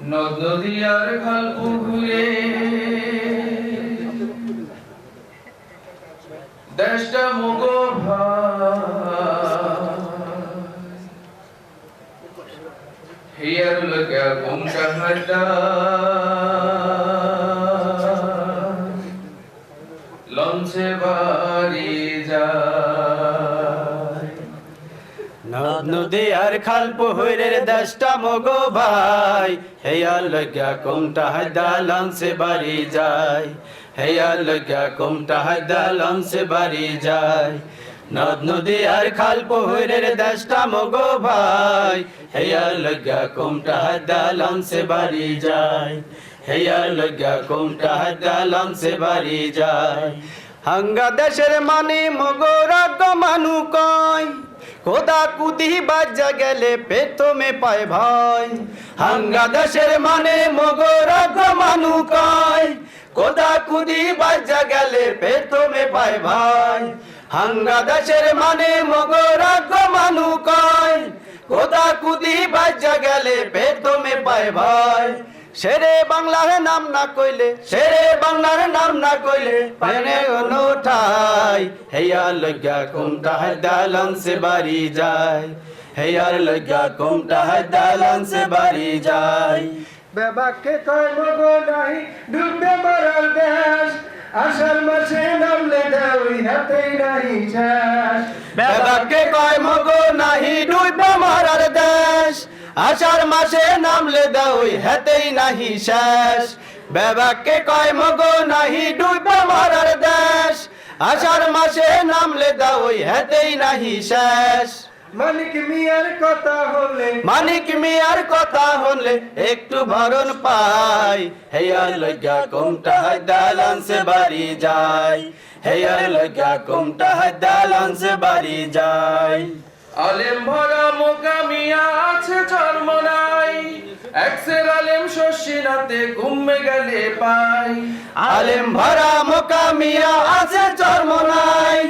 নদ নদী আর খাল পুকুরে দেশটা মুগো হিয়ার লগা কোনটা হাটা লঞ্চে বাড়ি নদ নদী আর খাল পুহুরের দেশটা মগো ভাই। হেয়া লগা কোমটা হায়দা লঞ্চে বাড়ি যায়। হেয়া লগা কোমটা হায়দা লঞ্চে বাড়ি যায়। নদ, নদী আর খাল পুহুরের দেশটা মগো ভাই। হেয়া লগা কোমটা হায়দা লঞ্চে বাড়ি যায়। হেয়া লগা কোমটা হায়দা লঞ্চে বাড়ি যায়। হাঙ্গা দেশের মানে মগরাগ মানু কয়, কোদা কুদি বাজা গেলে পেতমে পায় ভাই হাঙ্গা দেশের মানে মগরাগ মানু কয়, কোদা কুদি বাজা গেলে পেতমে পায় ভাই হাঙ্গা দেশের মানে মগরাগ মানু কয়, কোদা কুদি বাজা গেলে পেতমে পায় ভাই শেরে বাংলার নাম না কইলে শেরে বাংলার নাম না কইলে পানে অনুঠাই। হেয়া লগা কুমটা হাদালান সে বাড়ি যায়। হেয়ার লগা কুমটা হাদালান সে বাড়ি যায়। বেবাকে কয় মগো নাই ডুববে মারার দেশ। আষাঢ় মাসে নামলে দাওই হাতেই নাই শেষ। বেবাকে কয় মগো নাহি ডুইবে মারার দেশ। আষাঢ় মাসে নামলে দাওই হেতেই নাহি শেষ। বেবাকে কয় মগো নাহি ডুইবে মারার দেশ। আষাঢ় মাসে নামলে দাওই হেতেই নাহি শেষ। মানিক মিয়ার কথা হলে মানিক মিয়ার কথা হলে একটু ভরণ পাই। হেয়ার লগা কোমটা হাদালান সে বাড়ি যায়। হেয়ার লগা কোমটা হাদালান সে বাড়ি যায়। আলেম ভরা মোকামিয়া আছে জন্ম নাই। একসের আলেম শশীনাতে ঘুমে গেলে পাই। আলেম ভরা মোকামিয়া আছে চর্ম নাই।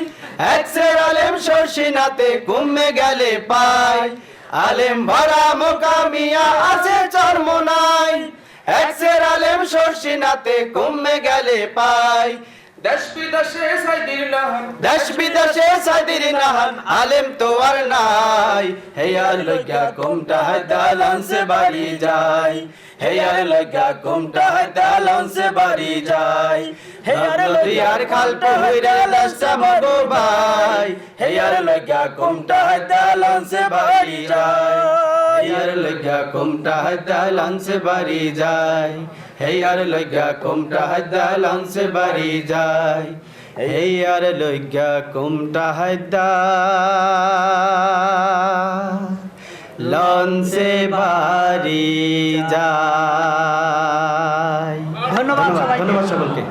একসের আলেম শর্ষিনাতে কুম্মে গেলে পাই। আলেম ভরা মোকামিয়া আছে চর্ম নাই। একসের আলেম শর্ষিনাতে কুম্মে গেলে পাই। দেশ বিদেশে সাইদির নাহার দেশ বিদেশে সাদির নাহান আলেম তো আর নাই। হেয়ার লগা কুমটা দালান সে বাড়ি যায়। হেয়ার লগা কুমটা দালান সে বাড়ি যায়। হেয়ার লদিয়ার খাল পহিরা লাস্তা মগো ভাই হেয়ার লগা কুমটা দালান সে বাড়ি যায়। হেয়ার লগা কুমটা দালান সে বাড়ি যায়। হেয়ার লগা কুমটা দালান সে বাড়ি যায়। হেয়ার লগা কুমটা হায়দা লঞ্চে বাড়ি যায়। ধন্যবাদ ধন্যবাদ সকলকে।